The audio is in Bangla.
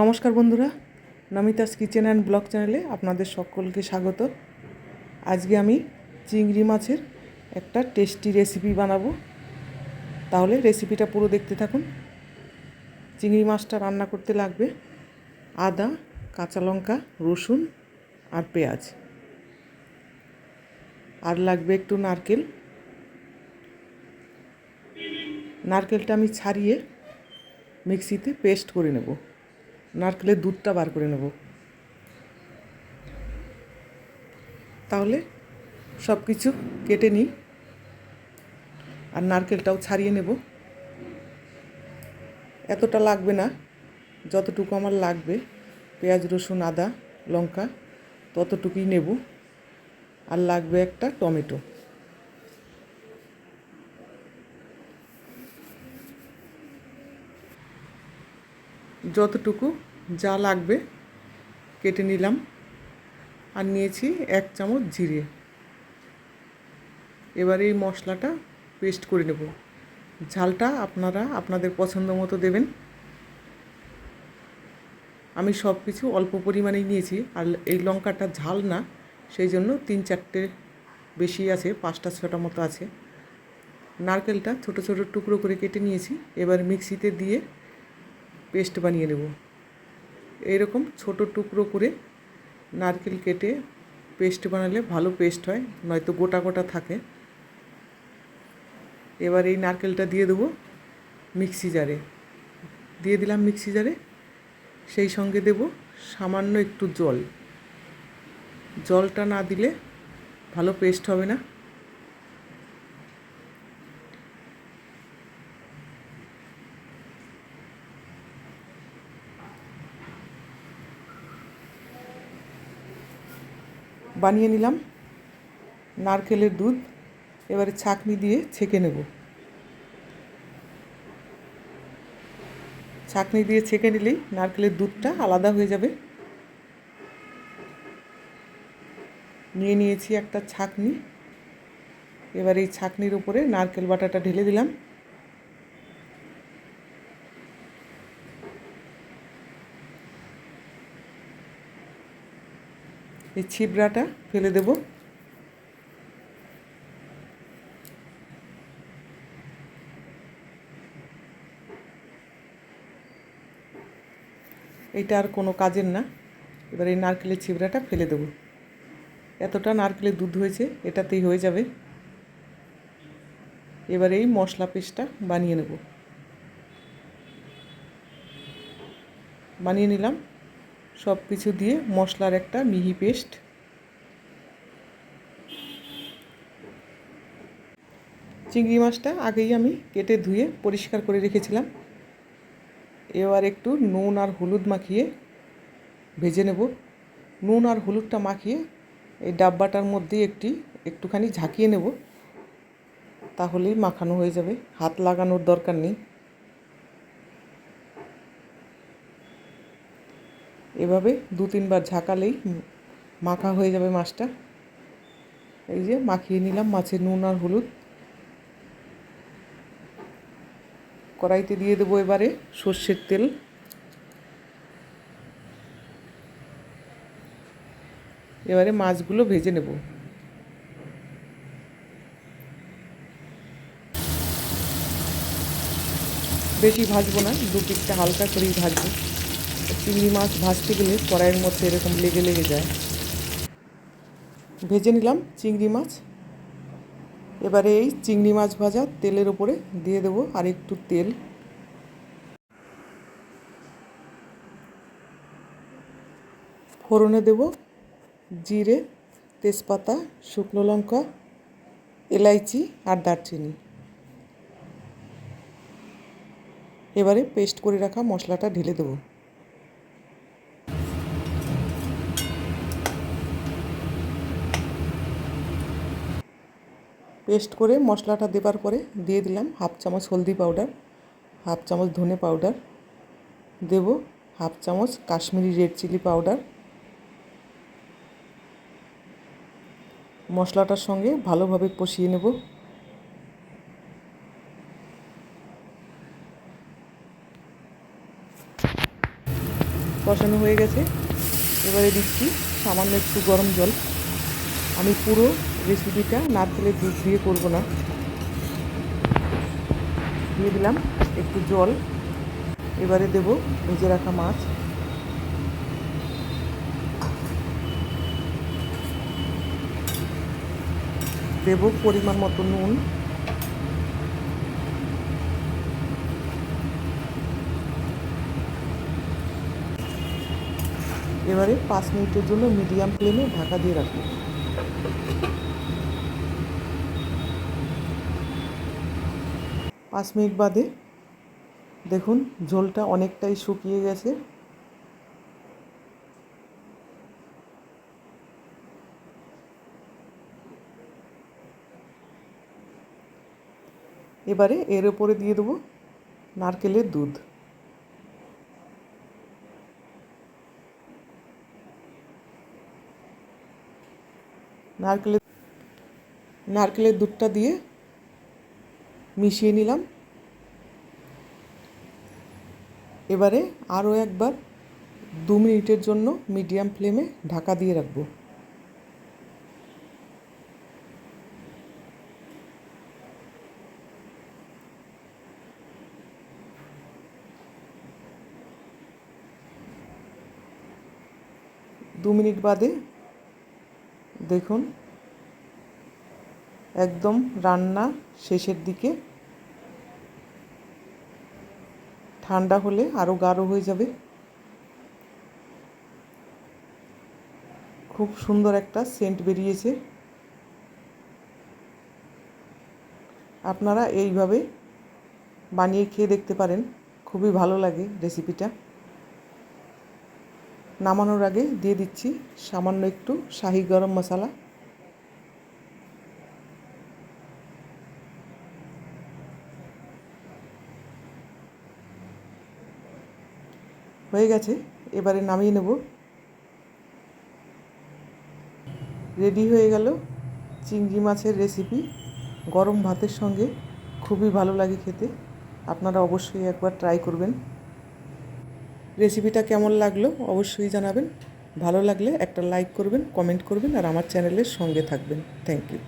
নমস্কার বন্ধুরা, নমিতাস কিচেন অ্যান্ড ব্লগ চ্যানেলে আপনাদের সকলকে স্বাগত। আজকে আমি চিংড়ি মাছের একটা টেস্টি রেসিপি বানাবো। তাহলে রেসিপিটা পুরো দেখতে থাকুন। চিংড়ি মাছটা রান্না করতে লাগবে আদা, কাঁচা লঙ্কা, রসুন আর পেঁয়াজ। আর লাগবে একটু নারকেল। নারকেলটা আমি ছাড়িয়ে মিক্সিতে পেস্ট করে নেব। নারকেলের দুধটা বার করে নেব। তাহলে সব কিছু কেটে নিই আর নারকেলটাও ছাড়িয়ে নেব। এতটা লাগবে না, যতটুকু আমার লাগবে, পেঁয়াজ, রসুন, আদা, লঙ্কা, ততটুকুই নেব। আর লাগবে একটা টমেটো। যতটুকু যা লাগবে কেটে নিলাম আর নিয়েছি এক চামচ জিরে। এবার এই মশলাটা পেস্ট করে নেব। ঝালটা আপনারা আপনাদের পছন্দ মতো দেবেন। আমি সব কিছু অল্প পরিমাণেই নিয়েছি আর এই লঙ্কাটা ঝাল না, সেই জন্য তিন চারটে বেশি আছে, পাঁচটা ছটা মতো আছে। নারকেলটা ছোট ছোট টুকরো করে কেটে নিয়েছি। এবার মিক্সিতে দিয়ে পেস্ট বানিয়ে নেব। এইরকম ছোট টুকরো করে নারকেল কেটে পেস্ট বানালে ভালো পেস্ট হয়, নয়তো গোটা গোটা থাকে। এবার এই নারকেলটা দিয়ে দেবো মিক্সি জারে। দিয়ে দিলাম মিক্সি জারে, সেই সঙ্গে দেব সামান্য একটু জল। জলটা না দিলে ভালো পেস্ট হবে না। বানিয়ে নিলাম। নারকেলের দুধ, এবারে ছাঁকনি দিয়ে ছেঁকে নেব। ছাঁকনি দিয়ে ছেঁকে নিলেই নারকেলের দুধটা আলাদা হয়ে যাবে। নিয়ে নিয়েছি একটা ছাঁকনি। এবার এই ছাঁকনির উপরে নারকেল বাটাটা ঢেলে দিলাম। এই ছিবড়াটা ফেলে দেব। এটা আর কোনো কাজের না। এবার এই নারকেলের ছিবড়াটা ফেলে দেব। এতটা নারকেলের দুধ হয়েছে, এটাতেই হয়ে যাবে। এবার এই মশলা পেস্টটা বানিয়ে নেব। বানিয়ে নিলাম। সব কিছু দিয়ে মশলার একটা মিহি পেস্ট। চিংড়ি মাছটা আগেই আমি কেটে ধুয়ে পরিষ্কার করে রেখেছিলাম। এবার একটু নুন আর হলুদ মাখিয়ে ভেজে নেব। নুন আর হলুদটা মাখিয়ে এই ডাব্বাটার মধ্যে একটি, একটুখানি ঝাঁকিয়ে নেব। তাহলেই মাখানো হয়ে যাবে। হাত লাগানোর দরকার নেই। এভাবে দু তিনবার ঝাঁকালেই মাখা হয়ে যাবে মাছটা। এই যে মাখিয়ে নিলাম মাছের নুন আর হলুদ। কড়াইতে দিয়ে দেবো এবারে সর্ষের তেল। এবারে মাছগুলো ভেজে নেব। বেশি ভাজবো না, দু পিঠটা হালকা করেই ভাজবো। চিংড়ি মাছ ভাজতে গেলে কড়াইয়ের মধ্যে এরকম লেগে লেগে যায়। ভেজে নিলাম চিংড়ি মাছ। এবারে এই চিংড়ি মাছ ভাজা তেলের ওপরে দিয়ে দেবো আর একটু তেল। ফোড়নে দেব জিরে, তেজপাতা, শুকনো লঙ্কা, এলাইচি আর দারচিনি। এবারে পেস্ট করে রাখা মশলাটা ঢেলে দেবো। পেস্ট করে মশলাটা দেবার পরে দিয়ে দিলাম হাফ চামচ হলদি পাউডার, হাফ চামচ ধনে পাউডার, দেব হাফ চামচ কাশ্মীরি রেড চিলি পাউডার। মশলাটার সঙ্গে ভালোভাবে কষিয়ে নেব। কষানো হয়ে গেছে। এবারে দিচ্ছি সামান্য একটু গরম জল। আমি পুরো রেসিপিটা নারকেলের দুধ দিয়ে করব না। দিয়ে দিলাম একটু জল। এবারে দেব ভেজে রাখা মাছ। দেব পরিমাণ মতো নুন। এবারে পাঁচ মিনিটের জন্য মিডিয়াম ফ্লেমে ঢাকা দিয়ে রাখব। পাঁচ মিনিট বাদে দেখুন ঝোলটা অনেকটাই শুকিয়ে গেছে। এবারে এর উপরে দিয়ে দেবো নারকেলের দুধ। নারকেলের নারকেলের দুধটা দিয়ে মিশিয়ে নিলাম। এবারে আরও একবার দু মিনিটের জন্য মিডিয়াম ফ্লেমে ঢাকা দিয়ে রাখব। দু মিনিট বাদে দেখুন একদম রান্না শেষের দিকে। ঠান্ডা হলে আরও গাঢ় হয়ে যাবে। খুব সুন্দর একটা সেন্ট বেরিয়েছে। আপনারা এইভাবে বানিয়ে খেয়ে দেখতে পারেন। খুবই ভালো লাগে রেসিপিটা নামানোর আগে দিয়ে দিচ্ছি সামান্য একটু শাহি গরম মশলা। হয়ে গেছে, এবারে নামিয়ে নেব। রেডি হয়ে গেল চিংড়ি মাছের রেসিপি গরম ভাতের সঙ্গে খুবই ভালো লাগে খেতে। আপনারা অবশ্যই একবার ট্রাই করবেন। রেসিপিটা কেমন লাগল অবশ্যই জানাবেন। ভালো লাগলে একটা লাইক করবেন কমেন্ট করবেন, আর আমার চ্যানেলের সঙ্গে থাকবেন। Thank you